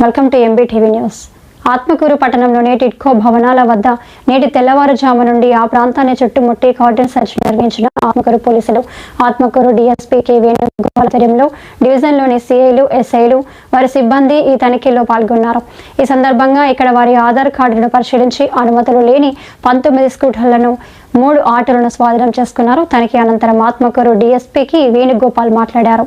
Welcome to MB TV news. Atmakur పట్టణంలోని టిట్కో భవనాల వద్ద నేటి తెల్లవారుజాము నుండి ఆ ప్రాంతాన్ని చుట్టుముట్టి కార్డన్ సెర్చ్ నిర్వహించిన ఆత్మకూరు పోలీసులు ఆత్మకూరు డీఎస్పీ కె వేణుగోపాల్ ఆధ్వర్యంలో డివిజన్లోని సిఐలు ఎస్ఐలు వారి సిబ్బంది ఈ తనిఖీలో పాల్గొన్నారు. ఈ సందర్భంగా ఇక్కడ వారి ఆధార్ కార్డులను పరిశీలించి అనుమతులు లేని పంతొమ్మిది స్కూటర్లను మూడు ఆటోలను స్వాధీనం చేసుకున్నారు. తనిఖీ అనంతరం ఆత్మకూరు డీఎస్పీకి వేణుగోపాల్ మాట్లాడారు.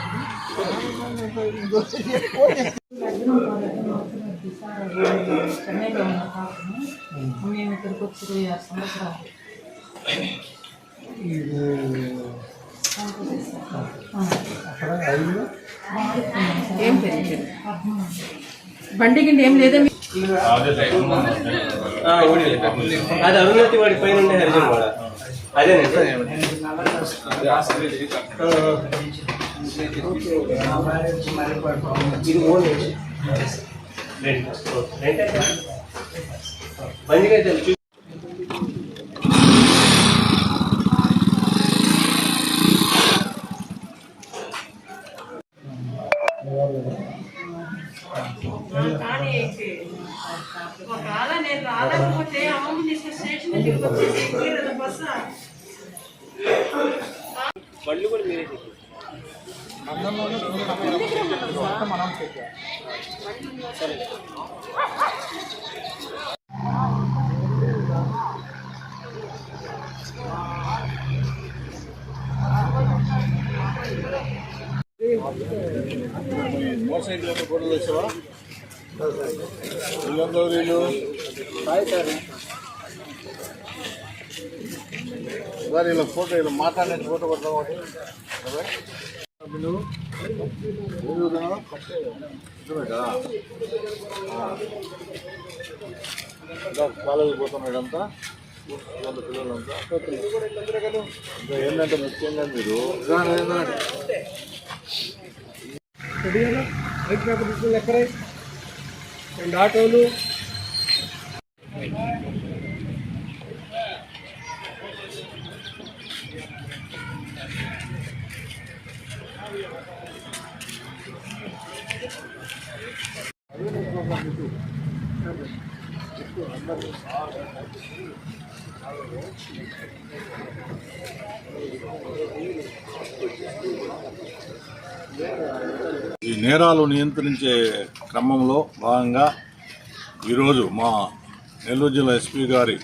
మేము ఇక్కడికి వచ్చి ఇరవై ఆరు సంవత్సరాలు ఏం తెలియదు. బండి గిండి ఏం లేదా అది అరుణాతి వాడి పైన ఉండే హరిజన్ వాడ అదేనండి ఇది ఓన్ బండిగా తెలుసు ఒకవేళ నేను రాలేకపోతే అమ్మమ్మ తీసుకుని స్టేషన్ దగ్గరికి వచ్చేసి ఎక్కిరదు బస్సు బండ్లు కూడా మీరే చెప్పారు మోటార్ సైకిల్ ఫోటోలు వచ్చావా వీళ్ళందరూ వీళ్ళు సార్ ఇలా ఫోటో ఇలా మాట్లాడిన ఫోటో కొడతాం కాలేజీ నువ్వు ఏం పోతున్నాడు అంతా వంద పిల్లలంతా ఇంకా ఏంటంటే ముఖ్యంగా మీరు రెడీనా పేపర్ తీసుకుని ఎక్కడే రెండు ఆటోలు ఈ నేరాలు నియంత్రించే క్రమంలో భాగంగా ఈరోజు మా నెల్లూరు జిల్లా ఎస్పీ గారి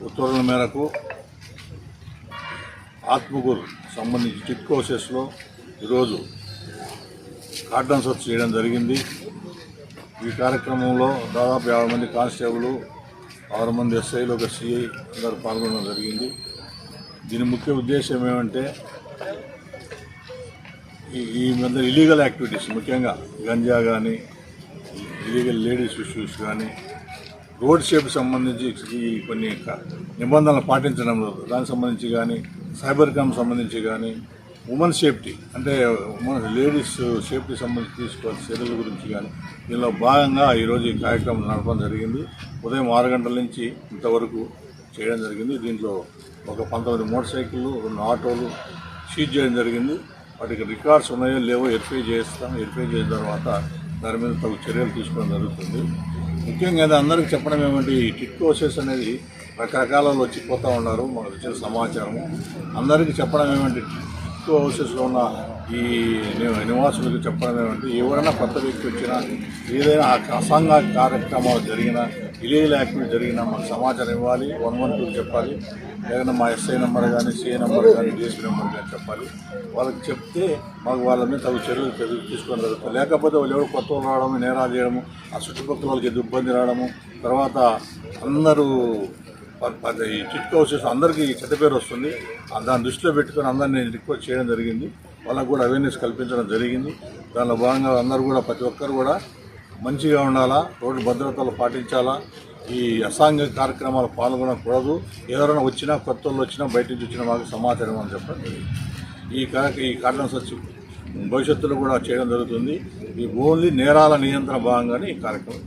ఉత్తర్వుల మేరకు ఆత్మకూరు సంబంధించి టిట్కోసెస్లో ఈరోజు కార్డన్ సర్చ్ చేయడం జరిగింది. ఈ కార్యక్రమంలో దాదాపు యాభై మంది కానిస్టేబుల్ ఆరు మంది ఎస్ఐలు ఒక సిఐ అందరూ పాల్గొనడం జరిగింది. దీని ముఖ్య ఉద్దేశం ఏమంటే ఈ ఈ మధ్య ఇలీగల్ యాక్టివిటీస్ ముఖ్యంగా గంజా కానీ ఇలీగల్ లేడీస్ ఇష్యూస్ కానీ రోడ్ షేప్ సంబంధించి ఈ కొన్ని నిబంధనలు నిబంధనలు పాటించడంలో దానికి సంబంధించి కానీ సైబర్ క్రైమ్ సంబంధించి కానీ ఉమెన్ సేఫ్టీ. అంటే ఉమెన్ లేడీస్ సేఫ్టీ సంబంధించి తీసుకోవాల్సిన చర్యల గురించి కానీ దీనిలో భాగంగా ఈరోజు ఈ కార్యక్రమం నడపడం జరిగింది. ఉదయం ఆరు గంటల నుంచి ఇంతవరకు చేయడం జరిగింది. దీంట్లో ఒక పంతొమ్మిది మోటార్ సైకిళ్ళు రెండు ఆటోలు సీజ్ చేయడం జరిగింది. వాటికి రికార్డ్స్ ఉన్నాయో లేవో వెరిఫై చేస్తాం. వెరిఫై చేసిన తర్వాత దాని మీద తగు చర్యలు తీసుకోవడం జరుగుతుంది. ముఖ్యంగా అది అందరికీ చెప్పడం ఏమంటే ఈ టిట్కోసెస్ అనేది రకరకాలలో వచ్చిపోతూ ఉన్నారు. మనకు వచ్చిన సమాచారం అందరికీ చెప్పడం ఏమంటే ఎక్కువ హౌసెస్లో ఉన్న ఈ నివాసులకు చెప్పడం ఏమంటే ఎవరైనా కొత్త వ్యక్తి వచ్చినా ఏదైనా అసాంఘ కార్యక్రమాలు జరిగినా ఇలీగల్ యాక్టివిటీ జరిగినా మాకు సమాచారం ఇవ్వాలి వన్ వన్ టూ చెప్పాలి. లేదంటే మా ఎస్ఐ నెంబర్ కానీ సిఐ నెంబర్ కానీ డిఎస్పీ నెంబర్ కానీ చెప్పాలి. వాళ్ళకి చెప్తే మాకు వాళ్ళ మీద తగు చర్యలు చర్యలు తీసుకోవడం జరుగుతుంది లేకపోతే వాళ్ళు ఎవరు కొత్త వాళ్ళు రావడము నేరాలు చేయడము ఆ చుట్టుపక్కల వాళ్ళకి ఇబ్బంది రావడము తర్వాత అందరూ ఈ చిట్ హౌసెస్ అందరికీ చెడ్డ పేరు వస్తుంది. దాని దాన్ని దృష్టిలో పెట్టుకొని అందరినీ రిక్వెస్ట్ చేయడం జరిగింది. వాళ్ళకు కూడా అవేర్నెస్ కల్పించడం జరిగింది. దానిలో భాగంగా అందరూ కూడా ప్రతి ఒక్కరు కూడా మంచిగా ఉండాలా రోడ్డు భద్రతలు పాటించాలా ఈ అసాంఘిక కార్యక్రమాలు పాల్గొనకూడదు. ఎవరైనా వచ్చినా కొత్త వాళ్ళు వచ్చినా బయట నుంచి వచ్చినా మాకు సమాచారం అని చెప్పడం జరిగింది. ఈ ఈ కార్యక్రమం వచ్చి భవిష్యత్తులో కూడా చేయడం జరుగుతుంది. ఈ ఓన్లీ నేరాల నియంత్రణ భాగంగానే ఈ కార్యక్రమం